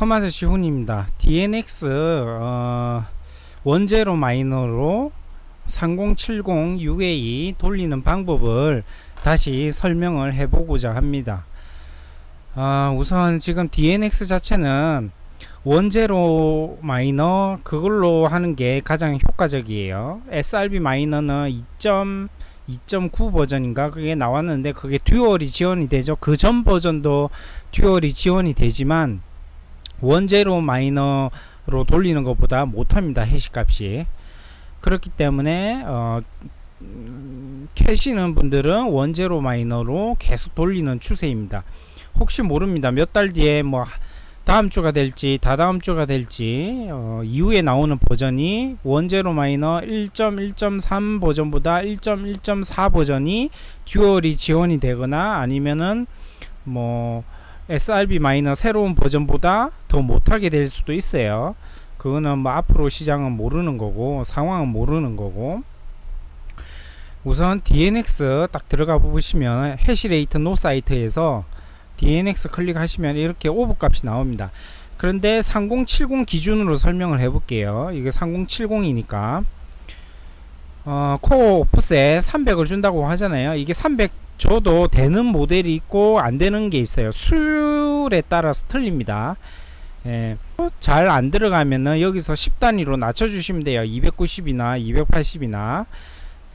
커마드 시훈입니다. DNX 어, 원제로 마이너로 3070 UA 돌리는 방법을 다시 설명을 해보고자 합니다. 아, 우선 지금 DNX 자체는 원제로 마이너 그걸로 하는 게 가장 효과적이에요. SRB 마이너는 2.2.9 버전인가 그게 나왔는데 그게 듀얼이 지원이 되죠. 그 전 버전도 듀얼이 지원이 되지만 원제로 마이너로 돌리는 것보다 못합니다. 해시 값이. 그렇기 때문에 어, 음, 캐시는 분들은 원제로 마이너로 계속 돌리는 추세입니다. 혹시 모릅니다. 몇 달 뒤에 뭐 다음 주가 될지 다다음 주가 될지 어, 이후에 나오는 버전이 원제로 마이너 1.1.3 버전보다 1.1.4 버전이 듀얼이 지원이 되거나 아니면은 뭐 SRB 마이너 새로운 버전보다 더 못하게 될 수도 있어요. 그거는 뭐 앞으로 시장은 모르는 거고 상황은 모르는 거고 우선 DNX 딱 들어가 보시면 해시레이트 노 사이트에서 DNX 클릭하시면 이렇게 오버 값이 나옵니다. 그런데 3070 기준으로 설명을 해볼게요. 이게 3070이니까 어, 코어 오프셋 300을 준다고 하잖아요. 이게 300 줘도 되는 모델이 있고 안 되는 게 있어요. 수율에 따라서 틀립니다. 예, 잘 안 들어가면은 여기서 10단위로 낮춰주시면 돼요. 290이나 280이나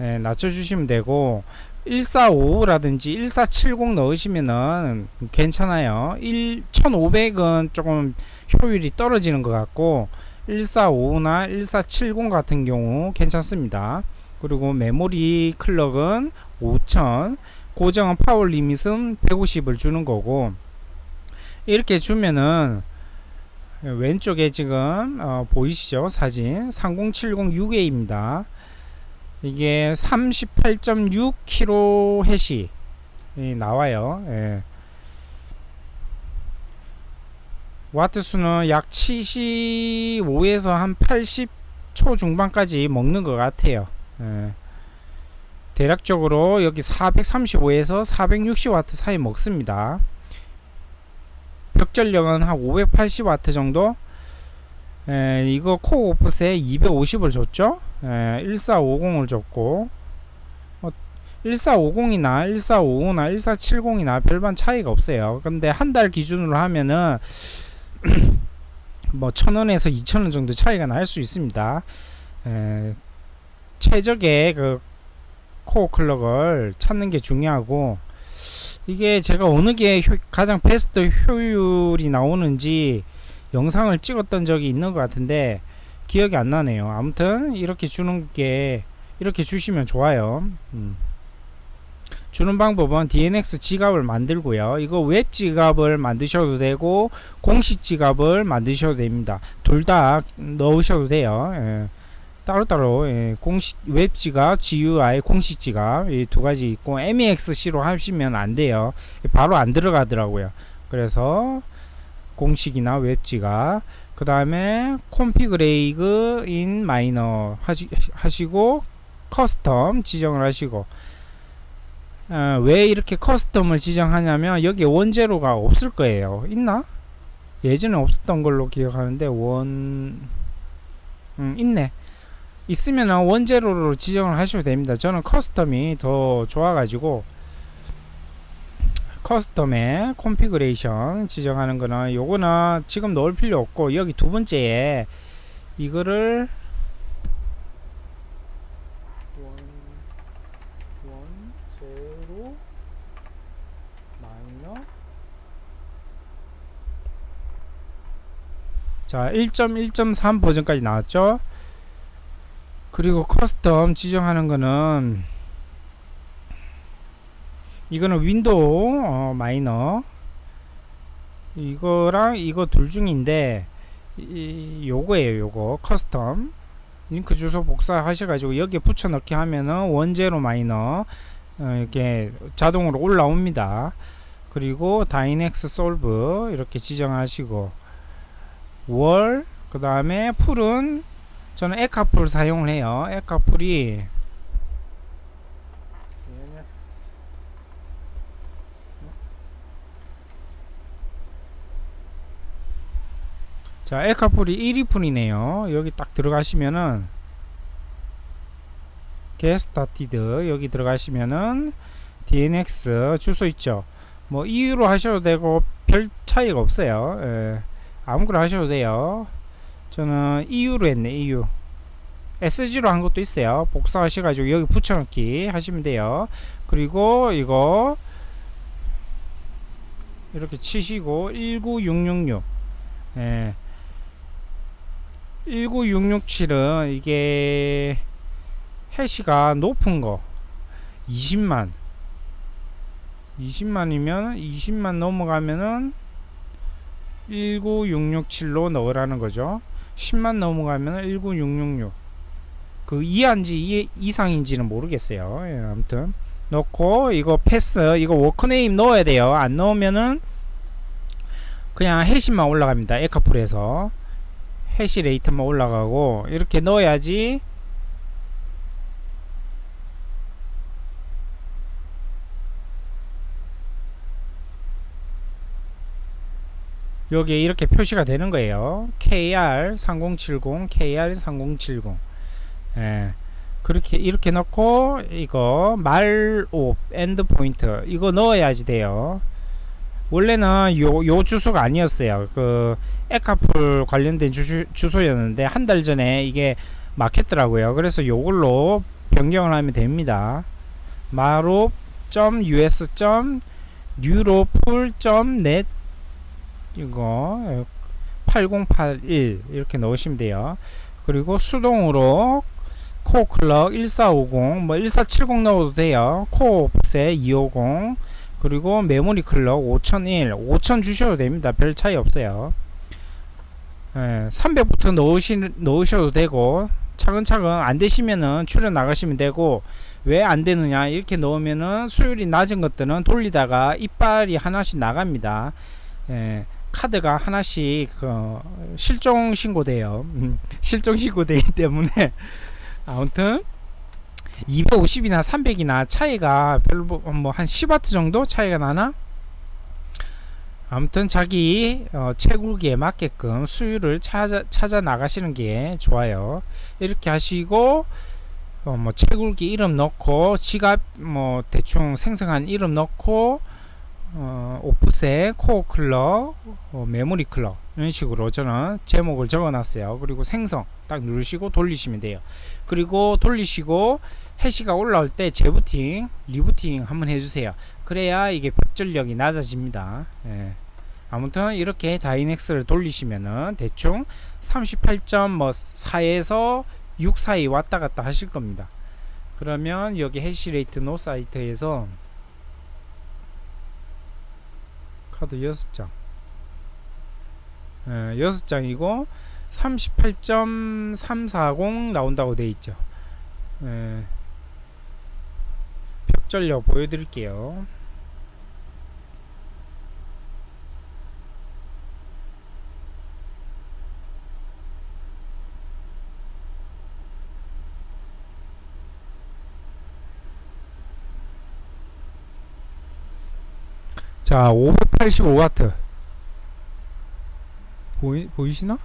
예, 낮춰주시면 되고 1455라든지 1470 넣으시면은 괜찮아요. 1 1500은 조금 효율이 떨어지는 것 같고 1455나 1470 같은 경우 괜찮습니다. 그리고 메모리 클럭은 5000 고정은 파워 리밋은 150을 주는 거고 이렇게 주면은 왼쪽에 지금 어, 보이시죠? 사진. 3070 6A입니다. 이게 38.6kg 해시. 나와요. 예. 와트 수는 약 75에서 한 80 초 중반까지 먹는 것 같아요. 예. 대략적으로 여기 435에서 460와트 사이 먹습니다. 벽전력은 한 580와트 정도. 에, 이거 코어 오프셋 250을 줬죠. 에, 1450을 줬고 어, 1450이나 1455나 1470이나 별반 차이가 없어요. 근데 한 달 기준으로 하면은 뭐 1000원에서 2000원 정도 차이가 날 수 있습니다. 에, 최적의 그 코어 클럭을 찾는 게 중요하고 이게 제가 어느 게 효, 가장 베스트 효율이 나오는지 영상을 찍었던 적이 있는 것 같은데 기억이 안 나네요. 아무튼 이렇게 주는 게 이렇게 주시면 좋아요. 음. 주는 방법은 DNX 지갑을 만들고요. 이거 웹 지갑을 만드셔도 되고 공식 지갑을 만드셔도 됩니다. 둘 다 넣으셔도 돼요. 예. 따로따로 예, 공식 웹 지갑, GUI 공식 지갑 이두 가지 있고 MEXC로 하시면 안 돼요. 바로 안 들어가더라고요. 그래서 공식이나 웹 지갑 그 다음에 콘피그레이그 인 마이너 하시, 하시고 커스텀 지정을 하시고 어, 왜 이렇게 커스텀을 지정하냐면 여기 원제로가 없을 거예요. 있나? 예전에 없었던 걸로 기억하는데 원 음, 있네. 있으면 원제로로 지정을 하셔도 됩니다. 저는 커스텀이 더 좋아가지고 커스텀에 콘피그레이션 지정하는 거는 요거는 지금 넣을 필요 없고 여기 두 번째에 이거를 원, 제로 마이너 자 1.1.3 버전까지 나왔죠 그리고 커스텀 지정하는 거는 이거는 윈도우 어, 마이너. 이거랑 이거 둘 중인데 이, 요거예요 요거. 커스텀. 링크 주소 복사하셔가지고 여기에 붙여 넣기 하면은 원제로 마이너 어, 이렇게 자동으로 올라옵니다. 그리고 다이넥스 솔브 이렇게 지정하시고 월 그 다음에 풀은 저는 에카풀 사용을 해요. 에카풀이 자, 에카풀이 1위풀이네요. 여기 딱 들어가시면은 게스타티드 여기 들어가시면은 DNX 주소 있죠. 뭐 EU로 하셔도 되고 별 차이가 없어요. 예. 아무거나 하셔도 돼요. 저는 EU로 했네. EU. SG로 한 것도 있어요. 복사하셔가지고 여기 붙여넣기 하시면 돼요. 그리고 이거 이렇게 치시고 19666 예. 19667은 이게 해시가 높은 거 20만 20만이면 20만 넘어가면은 19667로 넣으라는 거죠. 10만 넘어가면은 19666. 그 이한지 이, 이상인지는 모르겠어요. 예, 아무튼 넣고 이거 패스 이거 워크네임 넣어야 돼요. 안 넣으면은 그냥 해시만 올라갑니다. 에카풀에서 해시 레이트만 올라가고 이렇게 넣어야지 여기에 이렇게 표시가 되는 거예요. KR 3070, KR 3070. 예. 그렇게 이렇게 넣고 이거 말옵 엔드 포인트 이거 넣어야지 돼요. 원래는 요, 요 주소가 아니었어요. 그 에카풀 관련된 주소, 주소였는데 한 달 전에 이게 막혔더라고요. 그래서 요걸로 변경을 하면 됩니다. marop.us.neuropol.net 이거 8081 이렇게 넣으시면 돼요. 그리고 수동으로 코클럭 1450, 뭐 1470 넣어도 돼요. 코옵세 250, 그리고 메모리 클럭 5001, 5000 주셔도 됩니다. 별 차이 없어요. 예, 300부터 넣으시, 넣으셔도 되고, 차근차근 안 되시면은 출연 나가시면 되고, 왜 안 되느냐, 이렇게 넣으면은 수율이 낮은 것들은 돌리다가 이빨이 하나씩 나갑니다. 예, 카드가 하나씩 그 실종 신고돼요. 음, 실종 신고되기 때문에 아무튼 250이나 300이나 차이가 별로 뭐한 10와트 정도 차이가 나나? 아무튼 자기 어, 채굴기에 맞게끔 수율을 찾아, 찾아 나가시는 게 좋아요. 이렇게 하시고 어, 뭐 채굴기 이름 넣고 지갑 뭐 대충 생성한 이름 넣고 어, 오프셋, 코어 클럭, 어, 메모리 클럭 이런 식으로 저는 제목을 적어놨어요. 그리고 생성 딱 누르시고 돌리시면 돼요. 그리고 돌리시고 해시가 올라올 때 재부팅, 리부팅 한번 해주세요. 그래야 이게 백전력이 낮아집니다. 예. 아무튼 이렇게 다이넥스를 돌리시면은 대충 38.4에서 6 사이 왔다 갔다 하실 겁니다. 그러면 여기 해시레이트 노 사이트에서 카드 6장. 에, 6장이고 38.340 나온다고 돼 있죠. 예, 에, 벽전력 보여드릴게요. 자, 85W 보이, 보이시나?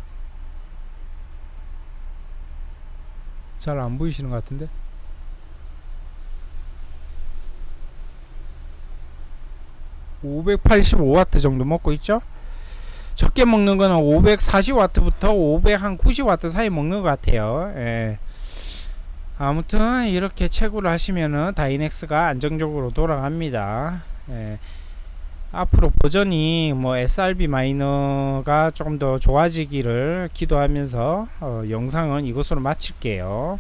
잘 안 보이시는 것 같은데 585와트 정도 먹고 있죠 적게 먹는 거는 540와트부터 590와트 사이 먹는 것 같아요 예. 아무튼 이렇게 채굴을 하시면은 다이넥스가 안정적으로 돌아갑니다 예. 앞으로 버전이 뭐 SRB 마이너가 조금 더 좋아지기를 기도하면서 어, 영상은 이것으로 마칠게요.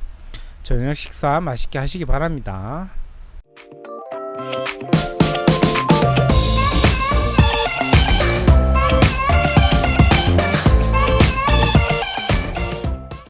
저녁 식사 맛있게 하시기 바랍니다.